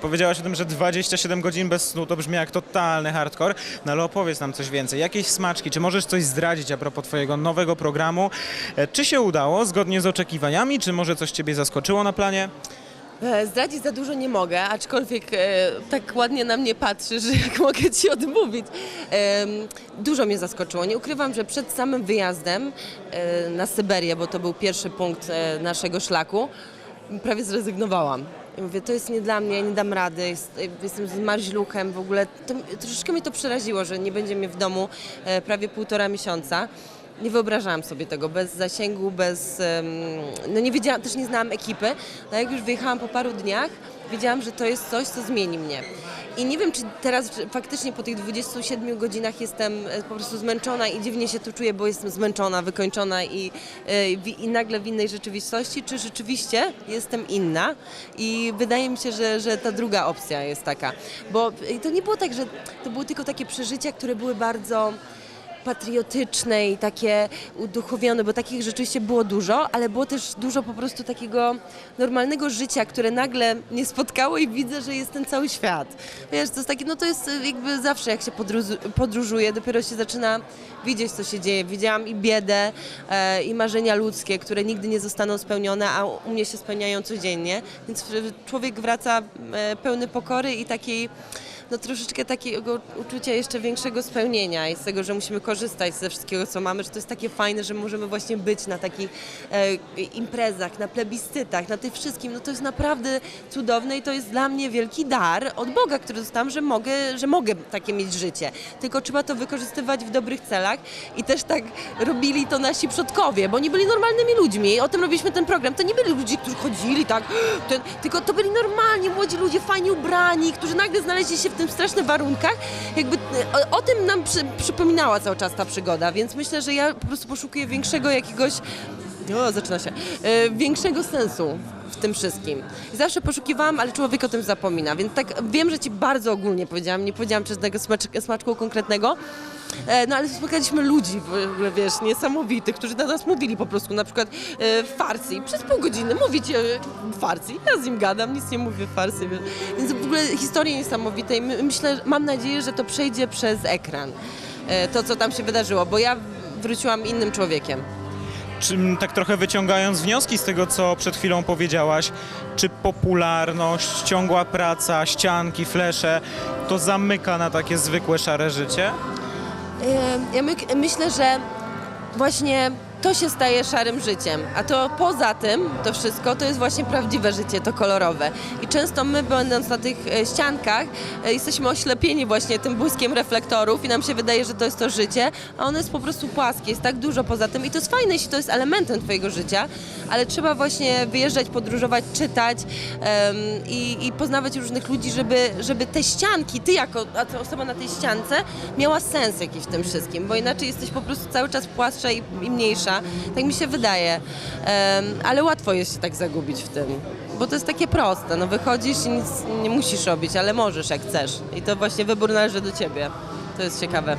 Powiedziałaś o tym, że 27 godzin bez snu to brzmi jak totalny hardcore, no ale opowiedz nam coś więcej. Jakieś smaczki, czy możesz coś zdradzić a propos twojego nowego programu? E, Czy się udało zgodnie z oczekiwaniami, czy może coś ciebie zaskoczyło na planie? E, Zdradzić za dużo nie mogę, aczkolwiek e, tak ładnie na mnie patrzysz, że jak mogę ci odmówić. Em, Dużo mnie zaskoczyło. Nie ukrywam, że przed samym wyjazdem e, na Syberię, bo to był pierwszy punkt e, naszego szlaku, prawie zrezygnowałam. I mówię, to jest nie dla mnie, nie dam rady, jest, jestem z marzluchem w ogóle. To, troszeczkę mnie to przeraziło, że nie będzie mnie w domu e, prawie półtora miesiąca. Nie wyobrażałam sobie tego bez zasięgu, bez. No nie wiedziałam, też nie znałam ekipy. No jak już wyjechałam po paru dniach, wiedziałam, że to jest coś, co zmieni mnie. I nie wiem, czy teraz faktycznie po tych 27 godzinach jestem e, po prostu zmęczona i dziwnie się tu czuję, bo jestem zmęczona, wykończona i, e, i, i nagle w innej rzeczywistości, czy rzeczywiście jestem inna. I wydaje mi się, że, że ta druga opcja jest taka. Bo e, to nie było tak, że to były tylko takie przeżycia, które były bardzo patriotyczne i takie uduchowione, bo takich rzeczywiście było dużo, ale było też dużo po prostu takiego normalnego życia, które nagle mnie spotkało i widzę, że jest ten cały świat. Wiesz, to jest takie, no to jest e, jakby zawsze jak się podróż- podróżuje, dopiero się zaczyna widzieć, co się dzieje. Widziałam i biedę, e, i marzenia ludzkie, które nigdy nie zostaną spełnione, a u mnie się spełniają codziennie, więc człowiek wraca e, pełny pokory i takiej no troszeczkę takiego uczucia jeszcze większego spełnienia i z tego, że musimy korzystać ze wszystkiego, co mamy, że to jest takie fajne, że możemy właśnie być na takich e, imprezach, na plebiscytach, na tym wszystkim. No to jest naprawdę cudowne i to jest dla mnie wielki dar od Boga, który dostałam, że mogę, że mogę takie mieć życie. Tylko trzeba to wykorzystywać w dobrych celach i też tak robili to nasi przodkowie, bo oni byli normalnymi ludźmi. O tym robiliśmy ten program. To nie byli ludzie, którzy chodzili tak, ten, tylko to byli normalni, młodzi ludzie, fajnie ubrani, którzy nagle znaleźli się w tym strasznych warunkach. Jakby e, o, o tym nam przy, przypominała cały czas ta przygoda, więc myślę, że ja po prostu poszukuję większego jakiegoś o, zaczyna się. E, większego sensu w tym wszystkim. Zawsze poszukiwałam, ale człowiek o tym zapomina. Więc tak wiem, że ci bardzo ogólnie powiedziałam, nie powiedziałam żadnego smaczku, smaczku konkretnego. E, no ale spotkaliśmy ludzi, w ogóle wiesz, niesamowitych, którzy na nas mówili po prostu, na przykład e, Farsi. Przez pół godziny mówicie w Farsi. Ja z nim gadam, nic nie mówię Farsi. Więc, w ogóle historie niesamowite i my- myślę, mam nadzieję, że to przejdzie przez ekran. E, to, co tam się wydarzyło, bo ja wróciłam innym człowiekiem. Czy m, tak trochę wyciągając wnioski z tego, co przed chwilą powiedziałaś, czy popularność, ciągła praca, ścianki, flesze, to zamyka na takie zwykłe szare życie? Ja my, myślę, że właśnie to się staje szarym życiem, a to poza tym, to wszystko, to jest właśnie prawdziwe życie, to kolorowe. I często my, będąc na tych e, ściankach, e, jesteśmy oślepieni właśnie tym błyskiem reflektorów i nam się wydaje, że to jest to życie, a ono jest po prostu płaskie, jest tak dużo poza tym. I to jest fajne, jeśli to jest elementem twojego życia, ale trzeba właśnie wyjeżdżać, podróżować, czytać em, i, i poznawać różnych ludzi, żeby, żeby te ścianki, ty jako osoba na tej ściance, miała sens jakiś w tym wszystkim, bo inaczej jesteś po prostu cały czas płastsza i, i mniejsza, tak mi się wydaje. Ale łatwo jest się tak zagubić w tym, bo to jest takie proste, no wychodzisz i nic nie musisz robić, ale możesz jak chcesz i to właśnie wybór należy do ciebie. To jest ciekawe.